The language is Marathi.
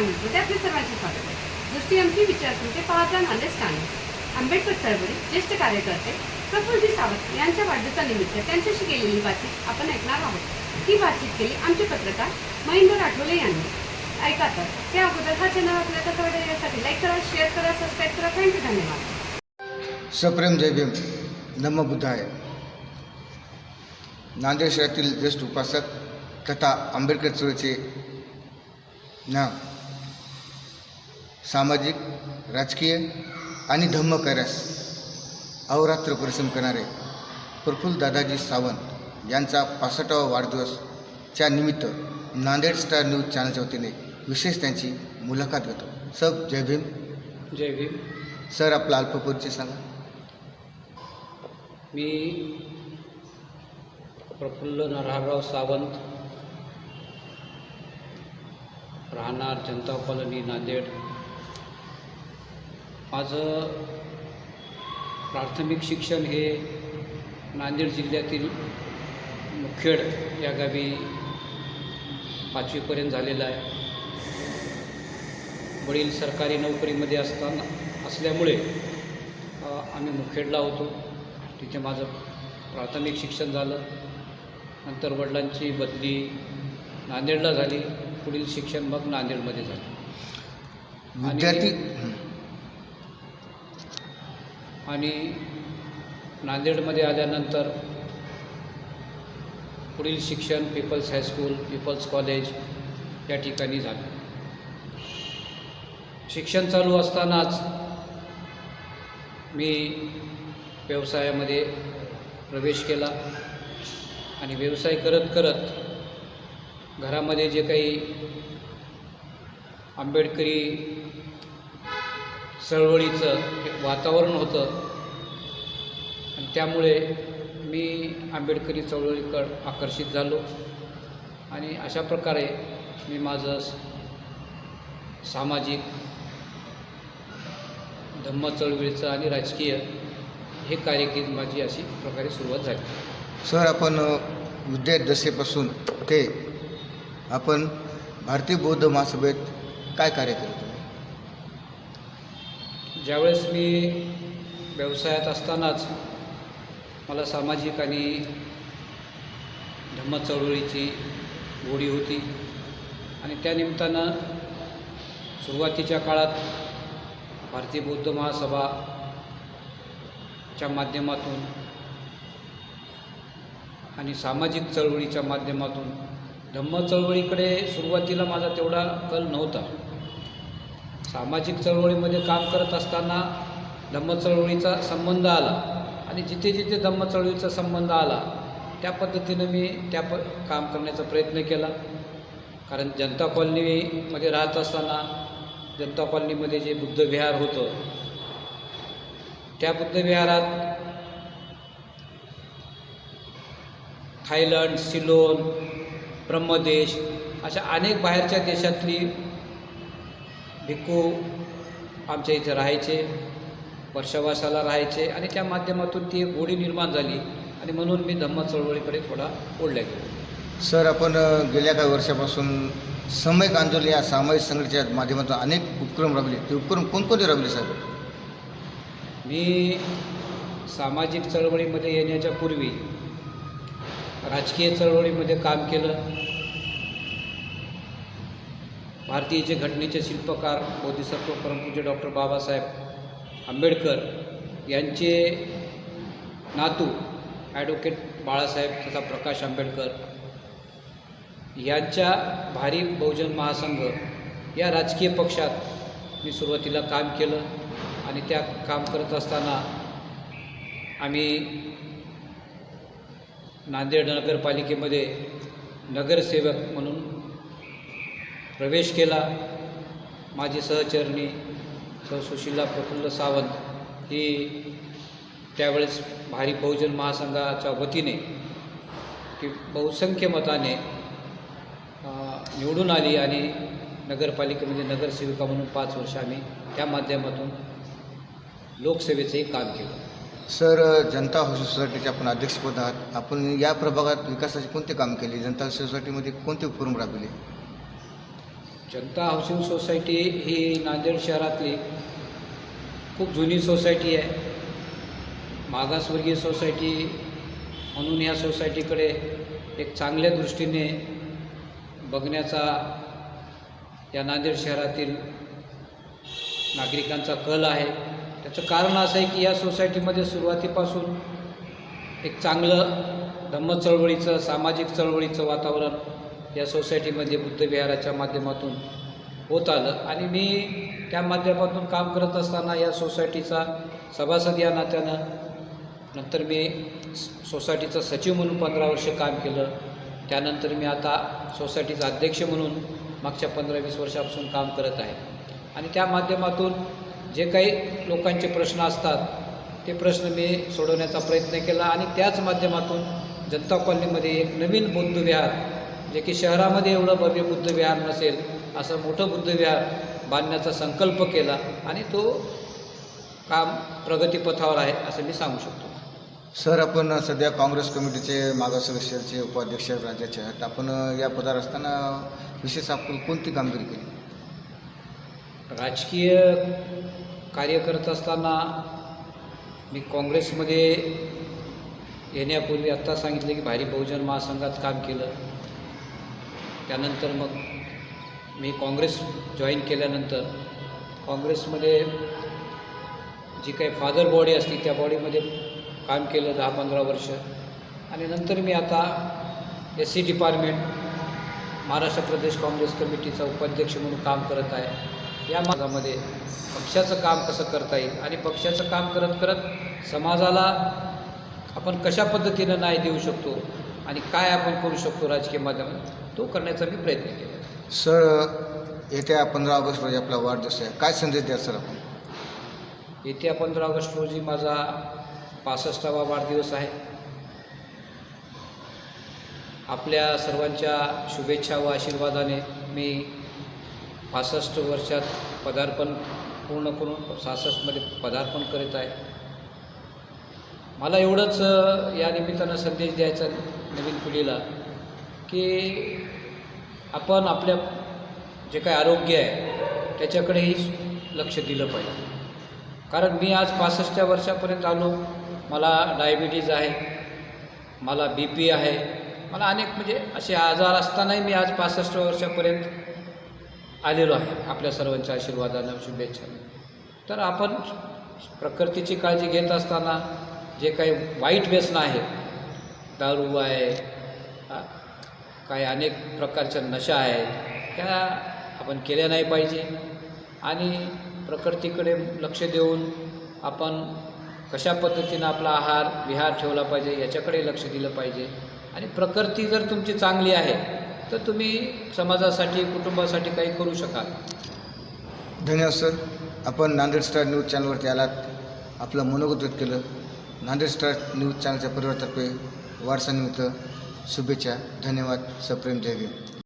चॅनलमध्ये आपले सर्वांचे स्वागत आहे. दृष्टी आमची विचारकृती ते पाहता नांदेड चॅनल आंबेडकर चळवळी ज्येष्ठ कार्यकर्ते प्रफुल्लजी सावंत यांच्या वाढदिवसानिमित्त त्यांच्याशी केलेली बातचीत आपण ऐकणार आहोत. ही बातचीत केली आमचे पत्रकार महेंद्र राठोले यांनी. ऐका तर त्या अगोदर हा चॅनल आपल्याला कसं वाटेल यासाठी लाईक करा शेअर करा सबस्क्राईब करा. थँक्यू धन्यवाद. सप्रेम जय भीम. नम बुद्धाय. नांदेड शहरातील ज्येष्ठ उपासक तथा आंबेडकर चळवळीचे नाव सामाजिक राजकीय आणि धम्म कार्यास अहोरात्र परिश्रम करणारे प्रफुल्ल दादाजी सावंत यांचा पासष्टावा वाढदिवसच्या निमित्त नांदेड स्टार न्यूज चॅनलच्या वतीने विशेष त्यांची मुलाखत घेतो. सब जय भीम. जय भीम. सर आपला अल्पपरिचय सांगा. मी प्रफुल्ल नरहरराव सावंत राहणार जनता कॉलनी नांदेड. माझं प्राथमिक शिक्षण हे नांदेड जिल्ह्यातील मुखेड या गावी पाचवीपर्यंत झालेलं आहे. वडील सरकारी नोकरीमध्ये असताना असल्यामुळे आम्ही मुखेडला होतो. तिथे माझं प्राथमिक शिक्षण झालं. नंतर वडिलांची बदली नांदेडला झाली. पुढील शिक्षण मग नांदेडमध्ये झालं. विद्यार्थी आणि नांदेडमध्ये आल्यानंतर पुढील शिक्षण पीपल्स हायस्कूल पीपल्स कॉलेज या ठिकाणी झालं. शिक्षण चालू असतानाच मी व्यवसायामध्ये प्रवेश केला आणि व्यवसाय करत करत घरामध्ये जे काही आंबेडकरी चळवळीचं एक वातावरण होतं. आणि त्यामुळे मी आंबेडकरी चळवळीकडं आकर्षित झालो. आणि अशा प्रकारे मी माझं सामाजिक धम्म चळवळीचं आणि राजकीय हे कार्यकीर्द माझी अशी प्रकारे सुरुवात झाली. सर आपण विद्यादशेपासून ते आपण भारतीय बौद्ध महासभेत काय कार्य केलं? ज्यावेळेस मी व्यवसायात असतानाच मला सामाजिक आणि धम्म चळवळीची गोडी होती आणि त्यानिमित्तानं सुरुवातीच्या काळात भारतीय बौद्ध महासभाच्या माध्यमातून आणि सामाजिक चळवळीच्या माध्यमातून धम्म चळवळीकडे सुरुवातीला माझा तेवढा कल नव्हता. सामाजिक चळवळीमध्ये काम करत असताना धम्म चळवळीचा संबंध आला आणि जिथे जिथे धम्म चळवळीचा संबंध आला त्या पद्धतीनं मी त्या प काम करण्याचा प्रयत्न केला. कारण जनता कॉलनीमध्ये राहत असताना जनता कॉलनीमध्ये जे बुद्धविहार होतं त्या बुद्धविहारात थायलंड सिलोन ब्रह्मदेश अशा अनेक बाहेरच्या देशातली भिक्खू आमच्या इथे राहायचे वर्षावासाला राहायचे आणि त्या माध्यमातून ती एक गोडी निर्माण झाली आणि म्हणून मी धम्म चळवळीकडे थोडा ओढल्या गेलो. सर आपण गेल्या काही वर्षापासून सामायिक आंदोलन या सामाजिक संघटनेच्या माध्यमातून अनेक उपक्रम राबले ते उपक्रम कोणकोणते राबले साहेब मी सामाजिक चळवळीमध्ये येण्याच्या पूर्वी राजकीय चळवळीमध्ये काम केलं. भारतीय घटनेचे शिल्पकार बोधिसत्व परमपूज्य डॉक्टर बाबासाहेब आंबेडकर यांचे नातू ॲडव्होकेट बाळासाहेब तथा प्रकाश आंबेडकर यांच्या भारी बहुजन महासंघ या राजकीय पक्षात मी सुरुवातीला काम केलं आणि त्या काम करत असताना आम्ही नांदेड नगरपालिकेमध्ये नगरसेवक म्हणून प्रवेश केला. माझी सहचरणी सौ सुशीला प्रफुल्ल सावंत ही त्यावेळेस भारी बहुजन महासंघाच्या वतीने की बहुसंख्य मताने निवडून आली आणि नगरपालिकेमध्ये नगरसेविका म्हणून पाच वर्ष आम्ही त्या माध्यमातून लोकसेवेचंही काम केलं. सर जनता सोसायटीचे आपण अध्यक्षपद आहात. आपण या प्रभागात विकासाचे कोणते काम केले? जनता सोसायटीमध्ये कोणते उपक्रम राबविले? जनता हाऊसिंग सोसायटी ही नांदेड शहरातली खूप जुनी सोसायटी आहे. मागासवर्गीय सोसायटी म्हणून ह्या सोसायटीकडे एक चांगल्या दृष्टीने बघण्याचा या नांदेड शहरातील नागरिकांचा कल आहे. त्याचं कारण असं आहे की या सोसायटीमध्ये सुरुवातीपासून एक चांगलं धम्म चळवळीचं सामाजिक चळवळीचं वातावरण या सोसायटीमध्ये बुद्धविहाराच्या माध्यमातून होत आलं. आणि मी त्या माध्यमातून काम करत असताना या सोसायटीचा सभासद या नात्यानं नंतर मी स- सोसायटीचा सचिव म्हणून पंधरा वर्ष काम केलं. त्यानंतर मी आता सोसायटीचा अध्यक्ष म्हणून मागच्या पंधरा वीस वर्षापासून काम करत आहे. आणि त्या माध्यमातून जे काही लोकांचे प्रश्न असतात ते प्रश्न मी सोडवण्याचा प्रयत्न केला. आणि त्याच माध्यमातून जनता कॉलनीमध्ये एक नवीन बुद्धविहार जे की शहरामध्ये एवढं भव्य बुद्धविहार नसेल असं मोठं बुद्धविहार बांधण्याचा संकल्प केला आणि तो काम प्रगतीपथावर आहे असं मी सांगू शकतो. सर आपण सध्या काँग्रेस कमिटीचे मागास सदस्याचे उपाध्यक्ष राज्याचे आहेत. आपण या पदावर असताना विशेष आपण कोणती कामगिरी केली? राजकीय कार्य करत असताना मी काँग्रेसमध्ये येण्यापूर्वी आत्ता सांगितलं की भारी बहुजन महासंघात काम केलं. त्यानंतर मग मी काँग्रेस जॉईन केल्यानंतर काँग्रेसमध्ये जी काही फादर बॉडी असते त्या बॉडीमध्ये काम केलं दहा पंधरा वर्ष. आणि नंतर मी आता S C department Maharashtra Pradesh Congress कमिटीचा उपाध्यक्ष म्हणून काम करत आहे. या मार्गामध्ये पक्षाचं काम कसं करता येईल? आणि पक्षाचं काम करत करत समाजाला आपण कशा पद्धतीनं न्याय देऊ शकतो? आणि काय आपण करू शकतो राजकीय माध्यमात तो करण्याचा मी प्रयत्न केला. सर येत्या पंधरा ऑगस्ट रोजी आपला वाढदिवस आहे. काय संदेश द्याल सर आपण? येत्या पंधरा ऑगस्ट रोजी माझा पासष्टावा वाढदिवस आहे. आपल्या सर्वांच्या शुभेच्छा व आशीर्वादाने मी पासष्ट वर्षात पदार्पण पूर्ण करून सहासष्टमध्ये पदार्पण करीत आहे. मला एवढंच या निमित्तानं संदेश द्यायचा नवीन पिढीला. की आपण आपल्या जे काय आरोग्य आहे त्याच्याकडेही लक्ष दिलं पाहिजे. कारण मी आज पासष्टच्या वर्षापर्यंत आलो मला डायबिटीज आहे मला बी पी आहे मला अनेक म्हणजे असे आजार असतानाही मी आज पासष्ट वर्षापर्यंत आलेलो आहे आपल्या सर्वांच्या आशीर्वादानं शुभेच्छा. तर आपण प्रकृतीची काळजी घेत असताना जे काही वाईट व्यसनं आहेत दारू आहे काही अनेक प्रकारच्या नशा आहेत त्या आपण केल्या नाही पाहिजे. आणि प्रकृतीकडे लक्ष देऊन आपण कशा पद्धतीनं आपला आहार विहार ठेवला पाहिजे याच्याकडे लक्ष दिलं पाहिजे. आणि प्रकृती जर तुमची चांगली आहे तर तुम्ही समाजासाठी कुटुंबासाठी काही करू शकाल. धन्यवाद सर. आपण नांदेड स्टार न्यूज चॅनलवरती आलात. आपलं मनोगत व्यक्त केलं. नांदेड स्टार न्यूज चॅनलच्या परिवारातर्फे वारसानिमित्त शुभेच्छा. धन्यवाद. सप्रेम जयदेव